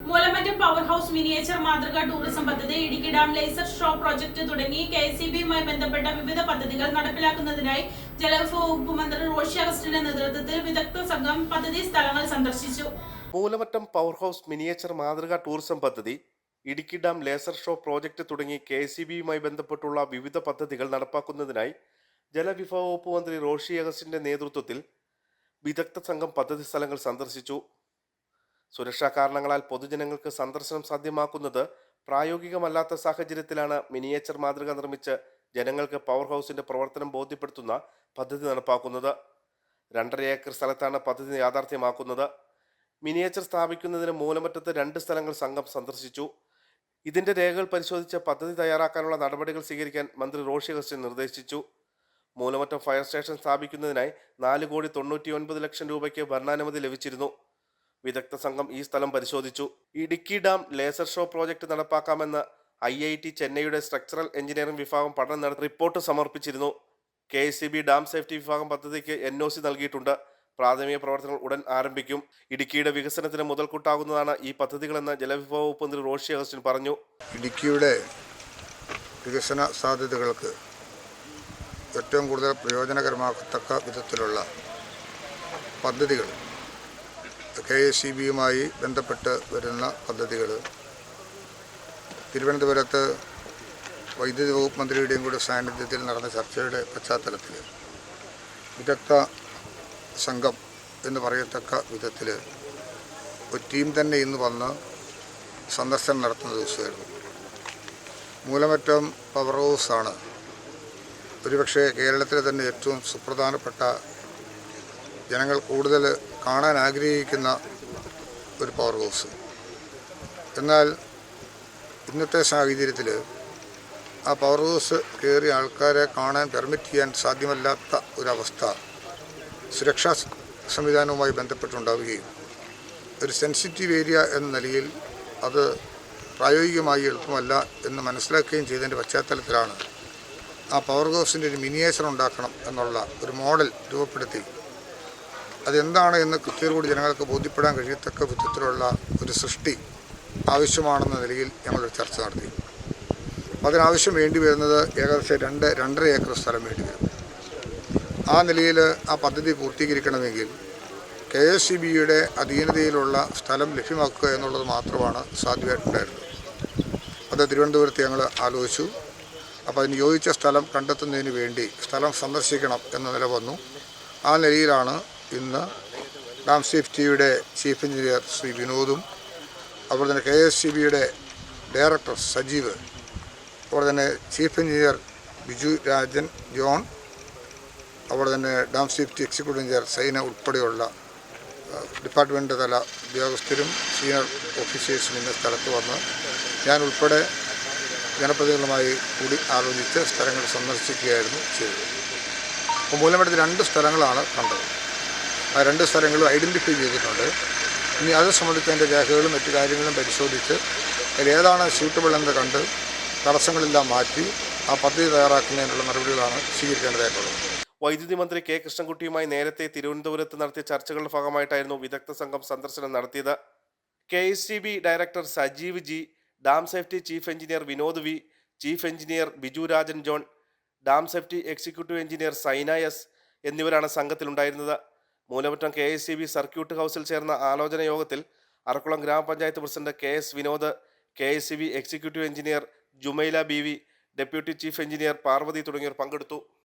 Moolamattom power house miniature മാതൃക tourism പദ്ധതി Idukki dam laser show project തുടങ്ങി കെ എസ് ബന്ധപ്പെട്ട വിവിധ പദ്ധതികൾ നടപ്പിലാക്കുന്നതിനായി ജലവിഭവ വകുപ്പ് മന്ത്രി റോഷി അഗസ്റ്റിന്റെ നേതൃത്വത്തിൽ വിദഗ്ധ സംഘം പദ്ധതി സ്ഥലങ്ങൾ സന്ദർശിച്ചു. മൂലമറ്റം പവർ ഹൗസ് മിനിയേച്ചർ മാതൃക ടൂറിസം പദ്ധതി Idukki dam laser show project തുടങ്ങി കെ സി ബിയുമായി ബന്ധപ്പെട്ടുള്ള വിവിധ പദ്ധതികൾ നടപ്പാക്കുന്നതിനായി ജലവിഭവ വകുപ്പ് മന്ത്രി റോഷി അഗസ്റ്റിന്റെ നേതൃത്വത്തിൽ വിദഗ്ധ സംഘം പദ്ധതി സ്ഥലങ്ങൾ സന്ദർശിച്ചു. സുരക്ഷാ കാരണങ്ങളാൽ പൊതുജനങ്ങൾക്ക് സന്ദർശനം സാധ്യമാക്കുന്നത് പ്രായോഗികമല്ലാത്ത സാഹചര്യത്തിലാണ് മിനിയേച്ചർ മാതൃക നിർമ്മിച്ച് ജനങ്ങൾക്ക് പവർ ഹൗസിന്റെ പ്രവർത്തനം ബോധ്യപ്പെടുത്തുന്ന പദ്ധതി നടപ്പാക്കുന്നത്. രണ്ടര ഏക്കർ സ്ഥലത്താണ് പദ്ധതി യാഥാർത്ഥ്യമാക്കുന്നത്. മിനിയേച്ചർ സ്ഥാപിക്കുന്നതിന് മൂലമറ്റത്ത് രണ്ട് സ്ഥലങ്ങൾ സംഘം സന്ദർശിച്ചു. ഇതിന്റെ രേഖകൾ പരിശോധിച്ച് പദ്ധതി തയ്യാറാക്കാനുള്ള നടപടികൾ സ്വീകരിക്കാൻ മന്ത്രി റോഷി ഹസ്റ്റിൻ നിർദ്ദേശിച്ചു. മൂലമറ്റം ഫയർ സ്റ്റേഷൻ സ്ഥാപിക്കുന്നതിനായി നാല് കോടി തൊണ്ണൂറ്റി ഒൻപത് ലക്ഷം രൂപയ്ക്ക് ഭരണാനുമതി ലഭിച്ചിരുന്നു. വിദഗ്ധ സംഘം ഈ സ്ഥലം പരിശോധിച്ചു. Idukki dam laser show project നടപ്പാക്കാമെന്ന് I I T ചെന്നൈയുടെ സ്ട്രക്ചറൽ എഞ്ചിനീയറിംഗ് വിഭാഗം പഠനം നടത്തി റിപ്പോർട്ട് സമർപ്പിച്ചിരുന്നു. K S C B dam safety വിഭാഗം പദ്ധതിക്ക് എൻ ഒ സി നൽകിയിട്ടുണ്ട്. പ്രാഥമിക പ്രവർത്തനങ്ങൾ ഉടൻ ആരംഭിക്കും. ഇടുക്കിയുടെ വികസനത്തിന് മുതൽക്കൂട്ടാകുന്നതാണ് ഈ പദ്ധതികളെന്ന് ജലവിഭവ വകുപ്പ് മന്ത്രി റോഷി അഗസ്റ്റിൻ പറഞ്ഞു. ഇടുക്കിയുടെ വികസന സാധ്യതകൾക്ക് ഏറ്റവും കൂടുതൽ പ്രയോജനകരമാകത്തക്ക വിധത്തിലുള്ള പദ്ധതികൾ കെ എസ് സി ബിയുമായി ബന്ധപ്പെട്ട് വരുന്ന പദ്ധതികൾ തിരുവനന്തപുരത്ത് വൈദ്യുതി വകുപ്പ് മന്ത്രിയുടെയും കൂടെ സാന്നിധ്യത്തിൽ നടന്ന ചർച്ചയുടെ പശ്ചാത്തലത്തിൽ വിദഗ്ധ സംഘം എന്ന് പറയത്തക്ക വിധത്തിൽ ഒരു ടീം തന്നെ ഇന്ന് വന്ന് സന്ദർശനം നടത്തുന്ന ദിവസമായിരുന്നു. മൂലമറ്റം പവർ ഹൗസാണ് ഒരുപക്ഷെ കേരളത്തിലെ തന്നെ ഏറ്റവും സുപ്രധാനപ്പെട്ട ജനങ്ങൾ കൂടുതൽ കാണാൻ ആഗ്രഹിക്കുന്ന ഒരു പവർ ഹൗസ് എന്നാൽ ഇന്നത്തെ സാഹചര്യത്തിൽ ആ പവർ ഹൗസ് കയറിയ ആൾക്കാരെ കാണാൻ പെർമിറ്റ് ചെയ്യാൻ സാധ്യമല്ലാത്ത ഒരവസ്ഥ സുരക്ഷാ സംവിധാനവുമായി ബന്ധപ്പെട്ടുണ്ടാവുകയും ഒരു സെൻസിറ്റീവ് ഏരിയ എന്ന നിലയിൽ അത് പ്രായോഗികമായി എളുപ്പമല്ല എന്ന് മനസ്സിലാക്കുകയും ചെയ്തതിന്റെ പശ്ചാത്തലത്തിലാണ് ആ പവർ ഹൗസിന്റെ ഒരു മിനിയേച്ചർ ഉണ്ടാക്കണം എന്നുള്ള ഒരു മോഡൽ രൂപപ്പെടുത്തി അതെന്താണ് എന്ന് കൃത്യതയോട് ജനങ്ങൾക്ക് ബോധ്യപ്പെടാൻ കഴിയത്തക്ക വിധത്തിലുള്ള ഒരു സൃഷ്ടി ആവശ്യമാണെന്ന നിലയിൽ ഞങ്ങളൊരു ചർച്ച നടത്തി. അതിനാവശ്യം വേണ്ടി വരുന്നത് ഏകദേശം രണ്ട് രണ്ടര ഏക്കർ സ്ഥലം വേണ്ടി വരും. ആ നിലയിൽ ആ പദ്ധതി പൂർത്തീകരിക്കണമെങ്കിൽ കെ എസ് സി ബിയുടെ അധീനതയിലുള്ള സ്ഥലം ലഭ്യമാക്കുക എന്നുള്ളത് മാത്രമാണ് സാധ്യമായിട്ടുണ്ടായിരുന്നത്. അത് തിരുവനന്തപുരത്ത് ഞങ്ങൾ ആലോചിച്ചു. അപ്പോൾ അതിന് യോജിച്ച സ്ഥലം കണ്ടെത്തുന്നതിന് വേണ്ടി സ്ഥലം സന്ദർശിക്കണം എന്ന നില വന്നു. ആ നിലയിലാണ് ഇന്ന് ഡാം സേഫ്റ്റിയുടെ ചീഫ് എഞ്ചിനീയർ ശ്രീ വിനോദും അതുപോലെ തന്നെ കെ എസ് സി ബിയുടെ ഡയറക്ടർ സജീവ് അതുപോലെ തന്നെ chief engineer Biju Rajan John അതുപോലെ തന്നെ dam safety executive engineer Saina ഉൾപ്പെടെയുള്ള ഡിപ്പാർട്ട്മെന്റ് തല ഉദ്യോഗസ്ഥരും സീനിയർ ഓഫീസേഴ്സും ഇന്ന സ്ഥലത്ത് വന്ന് ഞാൻ ഉൾപ്പെടെ ജനപ്രതിനിധികളുമായി കൂടി ആലോചിച്ച് സ്ഥലങ്ങൾ സന്ദർശിക്കുകയായിരുന്നു ചെയ്തത്. അപ്പോൾ മൂലമെടുത്ത് രണ്ട് സ്ഥലങ്ങളാണ് കണ്ടത്. ആ രണ്ട് സ്ഥലങ്ങളും ഐഡന്റിഫൈ ചെയ്തിട്ടുണ്ട്. ഇനി അത് സംബന്ധിച്ച് അതിന്റെ രേഖകളും മറ്റു കാര്യങ്ങളും പരിശോധിച്ച് അതിലേതാണ് സ്യൂട്ടബിൾ എന്ന് കണ്ട് തടസ്സങ്ങളെല്ലാം മാറ്റി ആ പദ്ധതി തയ്യാറാക്കുന്നതിനുള്ള നടപടികളാണ് സ്വീകരിക്കേണ്ടതായിട്ടുള്ളത്. വൈദ്യുതി മന്ത്രി കെ കൃഷ്ണൻകുട്ടിയുമായി നേരത്തെ തിരുവനന്തപുരത്ത് നടത്തിയ ചർച്ചകളുടെ ഭാഗമായിട്ടായിരുന്നു വിദഗ്ധ സംഘം സന്ദർശനം നടത്തിയത്. K director Sajeev G dam safety chief engineer Vinod V chief engineer Biju Rajan John dam safety executive engineer Saina S എന്നിവരാണ് സംഘത്തിലുണ്ടായിരുന്നത്. Moolamattom K S C B circuit ഹൗസിൽ ചേർന്ന ആലോചന യോഗത്തിൽ അറക്കുളം ഗ്രാമപഞ്ചായത്ത് president K S Vinod K S C B executive engineer Jumaila B V deputy chief engineer Parvathy തുടങ്ങിയവർ പങ്കെടുത്തു.